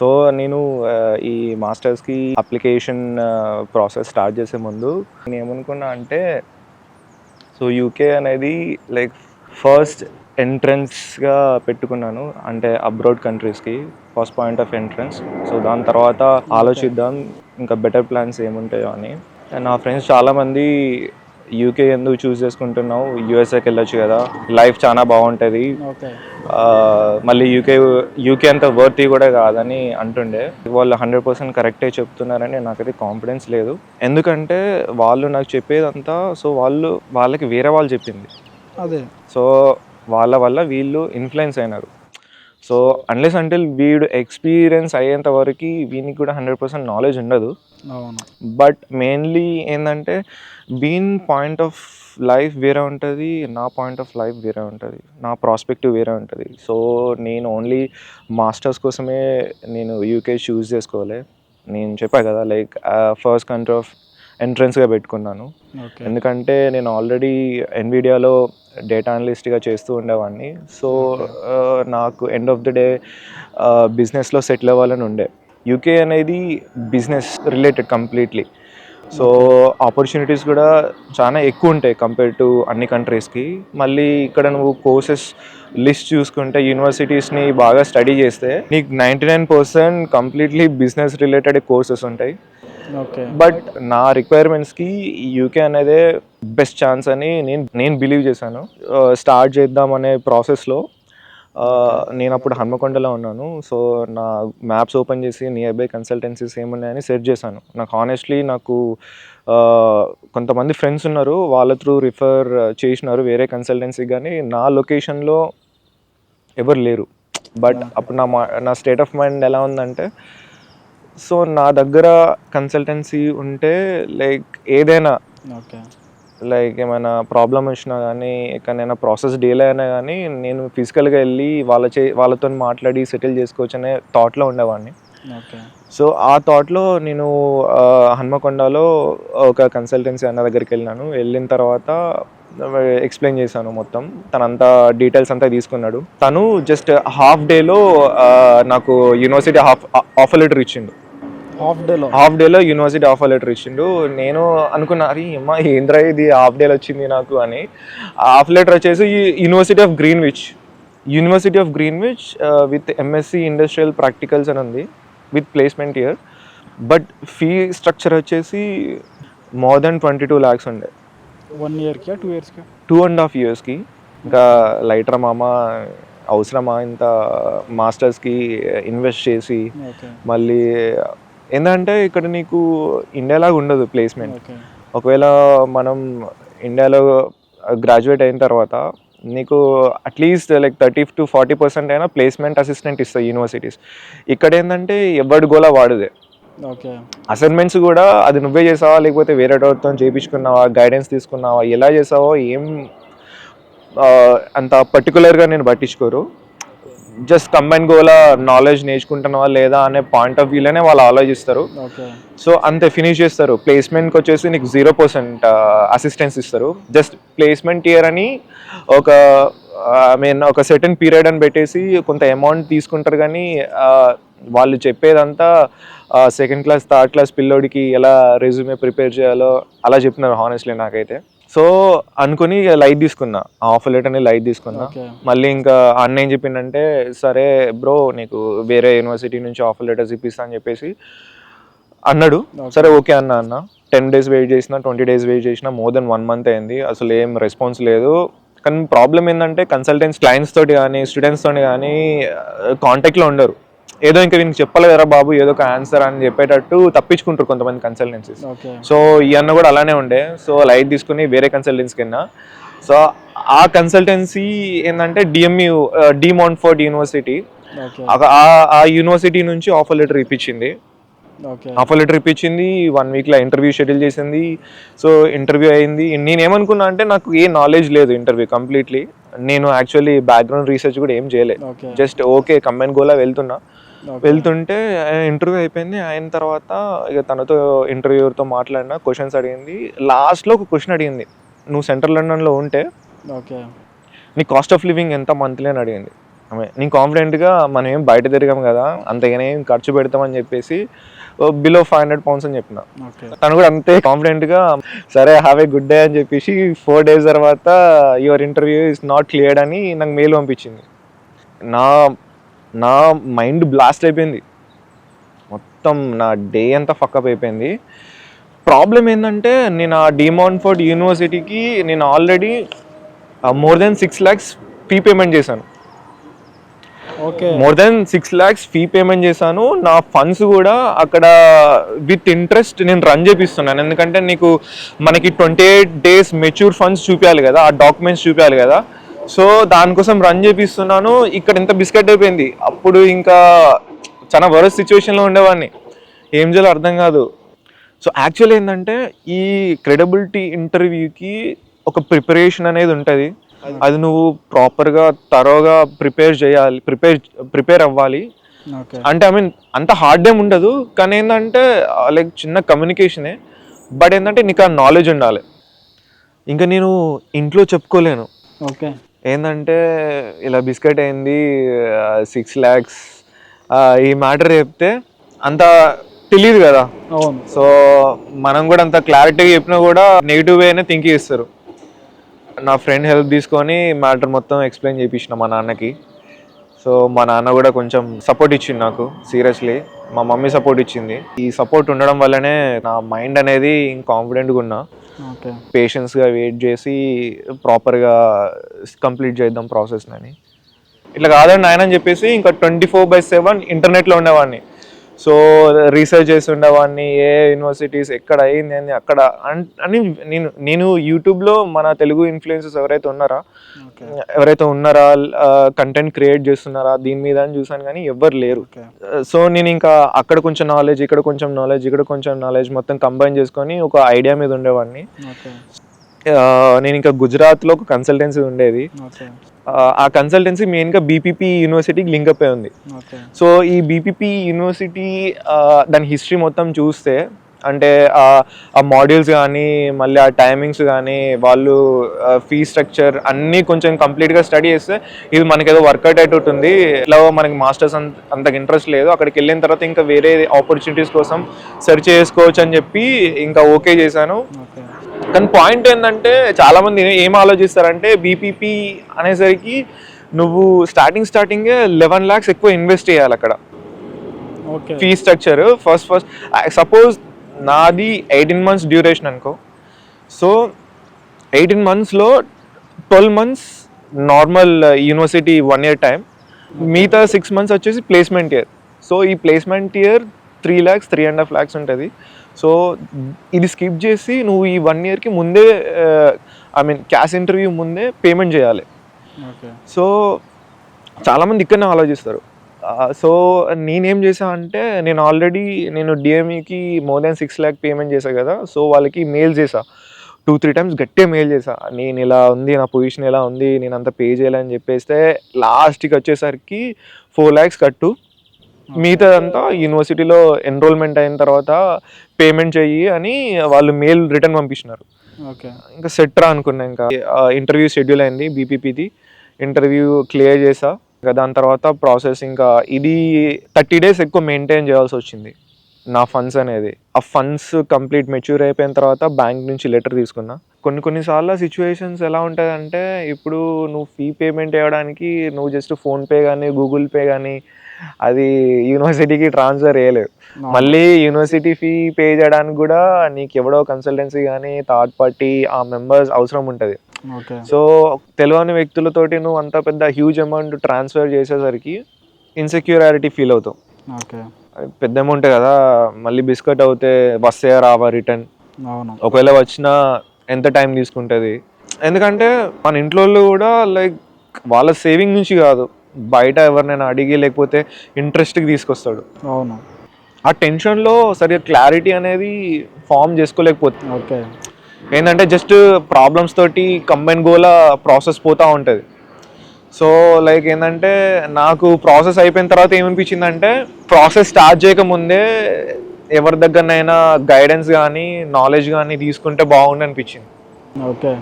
So నేను ఈ మాస్టర్స్కి application process start చేసే ముందు నేను ఏమనుకున్నా అంటే సో యూకే అనేది లైక్ ఫస్ట్ ఎంట్రన్స్గా పెట్టుకున్నాను. అంటే అబ్రాడ్ కంట్రీస్కి first point of entrance. So దాని తర్వాత ఆలోచిద్దాం ఇంకా బెటర్ ప్లాన్స్ ఏముంటాయో అని. నా ఫ్రెండ్స్ చాలామంది యూకే ఎందుకు చూస్ చేసుకుంటున్నావు? యూఎస్ఏకి వెళ్ళొచ్చు కదా. లైఫ్ చాలా బాగుంటుంది. మళ్ళీ యూకే యూకే అంత వర్తీ కూడా కాదని అంటుండే. వాళ్ళు హండ్రెడ్ పర్సెంట్ కరెక్టే చెప్తున్నారని నాకైతే కాన్ఫిడెన్స్ లేదు. ఎందుకంటే వాళ్ళు నాకు చెప్పేదంతా సో వాళ్ళు వాళ్ళకి వేరే వాళ్ళు చెప్పింది. అదే. సో వాళ్ళ వల్ల వీళ్ళు ఇన్ఫ్లుయెన్స్ అయినారు. సో అన్లెస్ అంటిల్ వీడు ఎక్స్పీరియన్స్ అయ్యేంత వరకు వీనికి కూడా హండ్రెడ్ పర్సెంట్ నాలెడ్జ్ ఉండదు. బట్ మెయిన్లీ ఏంటంటే బీన్ పాయింట్ ఆఫ్ లైఫ్ వేరే ఉంటుంది నా పాయింట్ ఆఫ్ లైఫ్ వేరే ఉంటుంది నా ప్రాస్పెక్టివ్ వేరే ఉంటుంది. సో నేను ఓన్లీ మాస్టర్స్ కోసమే నేను యూకే చూస్ చేసుకోవాలి. నేను చెప్పా కదా లైక్ ఫస్ట్ కంట్రీ ఆఫ్ ఎంట్రన్స్గా పెట్టుకున్నాను. ఎందుకంటే నేను ఆల్రెడీ ఎన్విడియాలో డేటా అనలిస్ట్గా చేస్తూ ఉండేవాడిని. సో నాకు ఎండ్ ఆఫ్ ద డే బిజినెస్లో సెటిల్ అవ్వాలని ఉండే. యూకే అనేది business related completely so opportunities కూడా చాలా ఎక్కువ ఉంటాయి కంపేర్ టు అన్ని కంట్రీస్కి మళ్ళీ ఇక్కడ నువ్వు కోర్సెస్ లిస్ట్ చూసుకుంటే యూనివర్సిటీస్ని బాగా స్టడీ చేస్తే నీకు ninety nine percent completely business related courses ఉంటాయి. బట్ నా రిక్వైర్మెంట్స్కి యూకే అనేదే బెస్ట్ ఛాన్స్ అని నేను నేను బిలీవ్ చేశాను. స్టార్ట్ చేద్దాం అనే ప్రాసెస్లో నేను అప్పుడు హన్మకొండలో ఉన్నాను. సో నా మ్యాప్స్ ఓపెన్ చేసి నియర్ బై కన్సల్టెన్సీస్ ఏమున్నాయని సెర్చ్ చేశాను. నాకు హానెస్ట్లీ నాకు ఆ, కొంతమంది ఫ్రెండ్స్ ఉన్నారు. వాళ్ళ త్రూ రిఫర్ చేసినారు వేరే కన్సల్టెన్సీ కానీ నా లొకేషన్లో ఎవరు లేరు. బట్ అప్పుడు నా మా నా స్టేట్ ఆఫ్ మైండ్ ఎలా ఉందంటే సో నా దగ్గర కన్సల్టెన్సీ ఉంటే లైక్ ఏదైనా ఓకే. లైక్ ఏమైనా ప్రాబ్లం వచ్చినా కానీ ఎక్కడైనా ప్రాసెస్ డీలే అయినా కానీ నేను ఫిజికల్గా వెళ్ళి వాళ్ళ చే వాళ్ళతో మాట్లాడి సెటిల్ చేసుకోవచ్చు అనే థాట్లో ఉండేవాడిని. సో ఆ థాట్లో నేను హన్మకొండలో ఒక కన్సల్టెన్సీ అన్న దగ్గరికి వెళ్ళినాను. వెళ్ళిన తర్వాత ఎక్స్ప్లెయిన్ చేశాను మొత్తం. తనంతా డీటెయిల్స్ అంతా తీసుకున్నాడు. తను జస్ట్ హాఫ్ డేలో నాకు యూనివర్సిటీ హాఫ్ ఆఫర్ లెటర్ ఇచ్చిండు. హాఫ్ డేలో హాఫ్ డేలో యూనివర్సిటీ ఆఫర్ లెటర్ ఇచ్చిండు. నేను అనుకున్నా అరే అమ్మా ఏంద్రా ఇది? హాఫ్ డేలో వచ్చింది నాకు అని. హాఫ్ లెటర్ వచ్చేసి university of Greenwich university of Greenwich with MSc industrial practicals అని ఉంది with placement year but fee structure వచ్చేసి more than twenty two lakhs ఉండే వన్ ఇయర్కి టూ ఇయర్స్కి టూ అండ్ హాఫ్ ఇయర్స్కి ఇంకా లైటర్ మామ అవసరమా ఇంత మాస్టర్స్కి ఇన్వెస్ట్ చేసి మళ్ళీ ఏంటంటే ఇక్కడ నీకు ఇండియాలాగా ఉండదు ప్లేస్మెంట్. ఒకవేళ మనం ఇండియాలో గ్రాడ్యుయేట్ అయిన తర్వాత నీకు at least like thirty to forty percent అయినా ప్లేస్మెంట్ అసిస్టెంట్ ఇస్తాయి యూనివర్సిటీస్. ఇక్కడ ఏంటంటే ఎవరి గోలా వాడుదే. అసైన్మెంట్స్ కూడా అది నువ్వే చేసావా లేకపోతే వేరే వాళ్ళతో చేయించుకున్నావా గైడెన్స్ తీసుకున్నావా ఎలా చేసావో ఏం అంత పర్టికులర్గా నేను పట్టించుకోరు. జస్ట్ కంబైన్ గోలా నాలెడ్జ్ నేర్చుకుంటున్నావా లేదా అనే పాయింట్ ఆఫ్ వ్యూలోనే వాళ్ళు ఆలోచిస్తారు. సో అంతే ఫినిష్ చేస్తారు. ప్లేస్మెంట్కి వచ్చేసి నీకు జీరో పర్సెంట్ అసిస్టెన్స్ ఇస్తారు. జస్ట్ ప్లేస్మెంట్ ఇయర్ అని ఒక ఐ మీన్ ఒక సెటన్ పీరియడ్ అని పెట్టేసి కొంత అమౌంట్ తీసుకుంటారు కానీ వాళ్ళు చెప్పేదంతా సెకండ్ క్లాస్ థర్డ్ క్లాస్ పిల్లోడికి ఎలా రెజ్యూమే ప్రిపేర్ చేయాలో అలా చెప్తున్నారు హానెస్ట్లీ నాకైతే. సో అనుకుని లైట్ తీసుకున్నా. ఆఫర్ లెటర్ని లైట్ తీసుకున్నా. మళ్ళీ ఇంకా అన్న ఏం చెప్పిండంటే సరే బ్రో నీకు వేరే యూనివర్సిటీ నుంచి ఆఫర్ లెటర్స్ ఇప్పిస్తా అని చెప్పేసి అన్నాడు. సరే ఓకే అన్న అన్న. టెన్ డేస్ వెయిట్ చేసిన ట్వంటీ డేస్ వెయిట్ చేసిన మోర్ దెన్ వన్ మంత్ అయింది. అసలు ఏం రెస్పాన్స్ లేదు. కానీ ప్రాబ్లం ఏంటంటే కన్సల్టెంట్స్ క్లయింట్స్ తోటి కానీ స్టూడెంట్స్ తోటి కానీ కాంటాక్ట్లో ఉండరు. ఏదో ఇంకా వీనికి చెప్పాలి కదా బాబు ఏదో ఒక ఆన్సర్ అని చెప్పేటట్టు తప్పించుకుంటారు కొంతమంది కన్సల్టెన్సీస్ సో ఈ అన్న కూడా అలానే ఉండే. సో లైట్ తీసుకుని వేరే కన్సల్టెన్సీ కింద సో ఆ కన్సల్టెన్సీ ఏంటంటే DMU De Montfort university okay ఆ- యూనివర్సిటీ నుంచి ఆఫర్ లెటర్ ఇప్పించింది. ఆఫర్ లెటర్ ఇప్పించింది వన్ వీక్లో ఇంటర్వ్యూ షెడ్యూల్ చేసింది. సో ఇంటర్వ్యూ అయింది. నేను ఏమనుకున్నా అంటే నాకు ఏ నాలెడ్జ్ లేదు ఇంటర్వ్యూ కంప్లీట్లీ నేను యాక్చువల్లీ బ్యాక్గ్రౌండ్ రీసెర్చ్ కూడా ఏం చేయలేదు. జస్ట్ ఓకే కంబైన్ గోలా వెళ్తున్నా. వెళ్తుంటే ఇంటర్వ్యూ అయిపోయింది. అయిన తర్వాత ఇక తనతో ఇంటర్వ్యూతో మాట్లాడిన క్వశ్చన్స్ అడిగింది. లాస్ట్లో ఒక క్వశ్చన్ అడిగింది. నువ్వు సెంట్రల్ లండన్లో ఉంటే ఓకే. నీ కాస్ట్ ఆఫ్ లివింగ్ ఎంత మంత్లీ అని అడిగింది. ఆమె నేను కాన్ఫిడెంట్గా మనం ఏం బయట తిరిగాం కదా అంతగానే ఏం ఖర్చు పెడతామని చెప్పేసి బిలో ఫైవ్ హండ్రెడ్ పౌండ్స్ అని చెప్పిన. తను కూడా అంతే కాన్ఫిడెంట్గా సరే హ్యావ్ ఏ గుడ్ డే అని చెప్పేసి ఫోర్ డేస్ తర్వాత your interview is not cleared అని నాకు మెయిల్ పంపించింది. నా నా మైండ్ బ్లాస్ట్ అయిపోయింది. మొత్తం నా డే అంతా ఫక్అప్ అయిపోయింది. ప్రాబ్లం ఏంటంటే నేను ఆ డిమాన్ఫోర్డ్ యూనివర్సిటీకి నేను already more than six lakhs fee payment చేశాను. Okay. More than six lakhs fee payment చేశాను. నా ఫండ్స్ కూడా అక్కడ విత్ ఇంట్రెస్ట్ నేను రన్ చేపిస్తున్నాను. ఎందుకంటే నీకు మనకి twenty eight days mature funds చూపించాలి కదా ఆ డాక్యుమెంట్స్ చూపించాలి కదా. సో దానికోసం రన్ చేపిస్తున్నాను. ఇక్కడ ఇంత బిస్కెట్ అయిపోయింది. అప్పుడు ఇంకా చాలా వరస్ సిచ్యువేషన్లో ఉండేవాడిని. ఏం చేయాలో అర్థం కాదు. సో యాక్చువల్ ఏంటంటే ఈ క్రెడిబిలిటీ ఇంటర్వ్యూకి ఒక ప్రిపరేషన్ అనేది ఉంటుంది. అది నువ్వు ప్రాపర్గా తరోగా ప్రిపేర్ చేయాలి ప్రిపేర్ ప్రిపేర్ అవ్వాలి. ఓకే. అంటే ఐ మీన్ అంత హార్డ్ ఏం ఉండదు. కానీ ఏంటంటే లైక్ చిన్న కమ్యూనికేషనే బట్ ఏంటంటే నీకు ఆ నాలెడ్జ్ ఉండాలి. ఇంకా నేను ఇంట్లో చెప్పుకోలేను. ఓకే. ఏంటంటే ఇలా బిస్కెట్ అయింది సిక్స్ ల్యాక్స్ ఈ మ్యాటర్ చెప్తే అంత తెలియదు కదా. సో మనం కూడా అంత క్లారిటీగా చెప్పినా కూడా నెగిటివ్ వేనే థింక్ చేస్తారు. నా ఫ్రెండ్ హెల్ప్ తీసుకొని మ్యాటర్ మొత్తం ఎక్స్ప్లెయిన్ చేయించిన మా నాన్నకి. సో మా నాన్న కూడా కొంచెం సపోర్ట్ ఇచ్చింది నాకు సీరియస్లీ మా మమ్మీ సపోర్ట్ ఇచ్చింది. ఈ సపోర్ట్ ఉండడం వల్లనే నా మైండ్ అనేది కాన్ఫిడెంట్గా ఉన్నా. పేషెన్స్గా వెయిట్ చేసి ప్రాపర్గా కంప్లీట్ చేద్దాం ప్రాసెస్ అని ఇట్లా కాదండి ఆయన అని చెప్పేసి ఇంకా ట్వంటీ ఫోర్ బై సెవెన్ ఇంటర్నెట్లో ఉండేవాడిని. సో రీసెర్చ్ చేసి ఉండేవాడిని ఏ యూనివర్సిటీస్ ఎక్కడ అయింది అని అక్కడ అన్- నేను నేను యూట్యూబ్లో మన తెలుగు ఇన్ఫ్లుయెన్సెస్ ఎవరైతే ఉన్నారా ఎవరైతే ఉన్నారా కంటెంట్ క్రియేట్ చేస్తున్నారా దీని మీద అని చూసాను కానీ ఎవ్వరు లేరు. సో నేను ఇంకా అక్కడ కొంచెం నాలెడ్జ్ ఇక్కడ కొంచెం నాలెడ్జ్ ఇక్కడ కొంచెం నాలెడ్జ్ మొత్తం కంబైన్ చేసుకొని ఒక ఐడియా మీద ఉండేవాడిని. నేను ఇంకా గుజరాత్లో ఒక కన్సల్టెన్సీ ఉండేది. ఆ, కన్సల్టెన్సీ మెయిన్గా బీపీపీ యూనివర్సిటీకి లింక్ అయి ఉంది. సో ఈ బీపీపీ యూనివర్సిటీ దాని హిస్టరీ మొత్తం చూస్తే అంటే ఆ మాడ్యూల్స్ కానీ మళ్ళీ ఆ టైమింగ్స్ కానీ వాళ్ళు ఫీ స్ట్రక్చర్ అన్నీ కొంచెం కంప్లీట్గా స్టడీ చేస్తే ఇది మనకి ఏదో వర్కౌట్ అయ్యేటుంది ఎట్లా మనకి మాస్టర్స్ అంత అంతకు ఇంట్రెస్ట్ లేదు. అక్కడికి వెళ్ళిన తర్వాత ఇంకా వేరే ఆపర్చునిటీస్ కోసం సెర్చ్ చేసుకోవచ్చు అని చెప్పి ఇంకా ఓకే చేశాను. కానీ పాయింట్ ఏంటంటే చాలా మంది ఏం ఆలోచిస్తారంటే బీపీపీ అనేసరికి నువ్వు స్టార్టింగ్ స్టార్టింగే లెవెన్ ల్యాక్స్ ఎక్కువ ఇన్వెస్ట్ చేయాలి అక్కడ. Okay fee structure first first suppose నాది ఎయిటీన్ మంత్స్ డ్యూరేషన్ అనుకో. సో ఎయిటీన్ మంత్స్లో twelve months normal university one year time మిగతా సిక్స్ మంత్స్ వచ్చేసి ప్లేస్మెంట్ ఇయర్ సో ఈ placement year three lakhs three and half lakhs ఉంటుంది. So ఇది skip చేసి నువ్వు ఈ వన్ ఇయర్కి ముందే ఐ మీన్ క్యాష్ ఇంటర్వ్యూ ముందే పేమెంట్ చేయాలి. ఓకే. సో చాలామంది ఇక్కడనే ఆలోచిస్తారు. సో నేనేం చేసా అంటే నేను ఆల్రెడీ నేను డిఎంఈకి more than six lakh payment చేశా కదా సో వాళ్ళకి మెయిల్ చేసా టూ త్రీ టైమ్స్ గట్టిగా మెయిల్ చేసా నేను ఇలా ఉంది నా పొజిషన్ ఎలా ఉంది నేను అంత పే చేయాలని చెప్పేస్తే లాస్ట్కి వచ్చేసరికి ఫోర్ ల్యాక్స్ కట్టు. మిగతాదంతా యూనివర్సిటీలో ఎన్రోల్మెంట్ అయిన తర్వాత పేమెంట్ చెయ్యి అని వాళ్ళు మెయిల్ రిటర్న్ పంపించినారు ఓకే. ఇంకా సెట్ రా అనుకున్నా ఇంకా. ఇంటర్వ్యూ షెడ్యూల్ అయింది బీపీపీది. ఇంటర్వ్యూ క్లియర్ చేసా. ఇంకా దాని తర్వాత ప్రాసెస్ ఇంకా ఇది థర్టీ డేస్ ఎక్కువ మెయింటైన్ చేయాల్సి వచ్చింది నా ఫండ్స్ అనేది. ఆ ఫండ్స్ కంప్లీట్ మెచ్యూర్ అయిపోయిన తర్వాత బ్యాంక్ నుంచి లెటర్ తీసుకున్నా. కొన్ని కొన్నిసార్లు సిచ్యువేషన్స్ ఎలా ఉంటుందంటే ఇప్పుడు నువ్వు ఫీ పేమెంట్ చేయడానికి నువ్వు జస్ట్ ఫోన్పే కానీ గూగుల్ పే కానీ అది యూనివర్సిటీకి ట్రాన్స్ఫర్ చేయలేవు. మళ్ళీ యూనివర్సిటీ ఫీ పే చేయడానికి కూడా నీకు ఎవడో కన్సల్టెన్సీ కానీ థర్డ్ పార్టీ ఆ మెంబర్స్ అవసరం ఉంటుంది. సో తెలియని వ్యక్తులతోటి నువ్వు అంత పెద్ద హ్యూజ్ అమౌంట్ ట్రాన్స్ఫర్ చేసేసరికి ఇన్సెక్యూరిటీ ఫీల్ అవుతావు. పెద్ద అమౌంట్ కదా మళ్ళీ బిస్కెట్ అవుతే వస్తే రావా రిటర్న్ ఒకవేళ వచ్చినా ఎంత టైం తీసుకుంటుంది. ఎందుకంటే మన ఇంట్లో వాళ్ళు కూడా లైక్ వాళ్ళ సేవింగ్ నుంచి కాదు బయట ఎవరినైనా అడిగి లేకపోతే ఇంట్రెస్ట్కి తీసుకొస్తాడు. అవును. ఆ టెన్షన్లో సరిగ్గా క్లారిటీ అనేది ఫామ్ చేసుకోలేకపోతుంది ఓకే. ఏంటంటే జస్ట్ ప్రాబ్లమ్స్ తోటి కంబైన్ గోలా ప్రాసెస్ పోతూ ఉంటుంది. సో లైక్ ఏంటంటే నాకు ప్రాసెస్ అయిపోయిన తర్వాత ఏమనిపించిందంటే ప్రాసెస్ స్టార్ట్ చేయకముందే ఎవరి దగ్గరనైనా గైడెన్స్ కానీ నాలెడ్జ్ కానీ తీసుకుంటే బాగుండు అనిపించింది ఓకే.